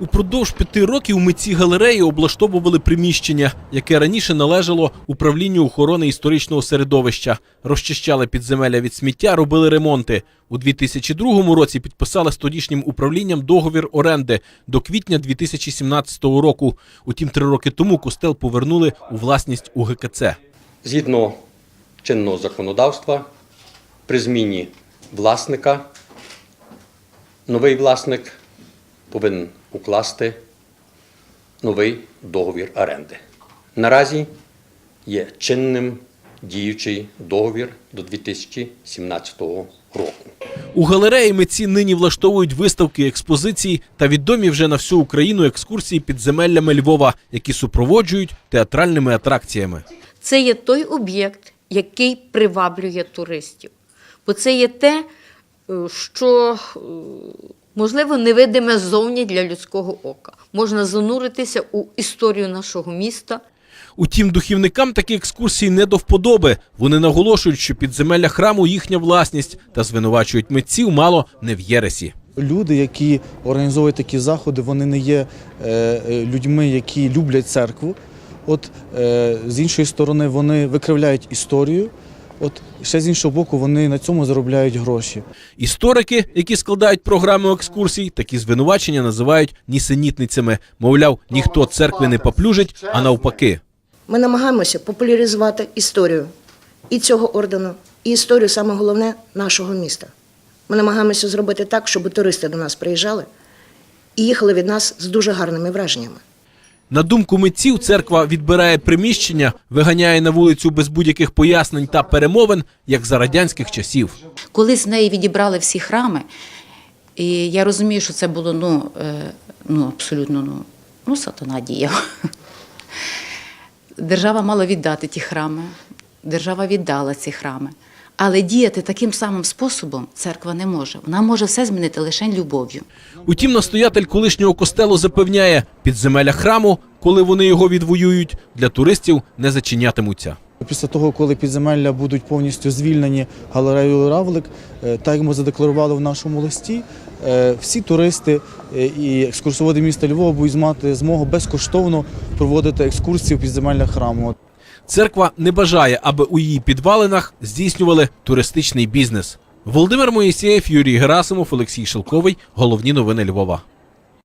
Упродовж п'яти років митці галереї облаштовували приміщення, яке раніше належало управлінню охорони історичного середовища. Розчищали підземелля від сміття, робили ремонти. У 2002 році підписали з тодішнім управлінням договір оренди до квітня 2017 року. Утім, три роки тому костел повернули у власність УГКЦ. Згідно чинного законодавства, при зміні власника, новий власник повинен укласти новий договір оренди. Наразі є чинним діючий договір до 2017 року. У галереї митці нині влаштовують виставки, експозиції та відомі вже на всю Україну екскурсії підземеллями Львова, які супроводжують театральними атракціями. Це є той об'єкт, який приваблює туристів. Бо це є те, е, що, е, можливо, невидиме ззовні для людського ока. Можна зануритися у історію нашого міста. Утім, духівникам такі екскурсії не до вподоби. Вони наголошують, що підземелля храму їхня власність та звинувачують митців мало не в єресі. Люди, які організовують такі заходи, вони не є е, е, людьми, які люблять церкву. От е, з іншої сторони, вони викривляють історію. От ще з іншого боку, вони на цьому заробляють гроші. Історики, які складають програми екскурсій, такі звинувачення називають нісенітницями. Мовляв, ніхто церкви не поплюжить, а навпаки. Ми намагаємося популяризувати історію і цього ордену, і історію, саме головне, нашого міста. Ми намагаємося зробити так, щоб туристи до нас приїжджали і їхали від нас з дуже гарними враженнями. На думку митців, церква відбирає приміщення, виганяє на вулицю без будь-яких пояснень та перемовин, як за радянських часів. Коли з неї відібрали всі храми, і я розумію, що це було ну, е, ну абсолютно ну, ну, сатана діяв. Держава мала віддати ті храми, держава віддала ці храми. Але діяти таким самим способом церква не може. Вона може все змінити лише любов'ю. Утім, настоятель колишнього костелу запевняє, підземелля храму, коли вони його відвоюють, для туристів не зачинятимуться. Після того, коли підземелля будуть повністю звільнені галереєю Равлик, е, так як ми задекларували в нашому листі, е, всі туристи е, і екскурсоводи міста Львова будуть мати змогу безкоштовно проводити екскурсії в підземелля храму. Церква не бажає, аби у її підвалинах здійснювали туристичний бізнес. Володимир Моїсеєв, Юрій Герасимов, Олексій Шелковий. Головні новини Львова.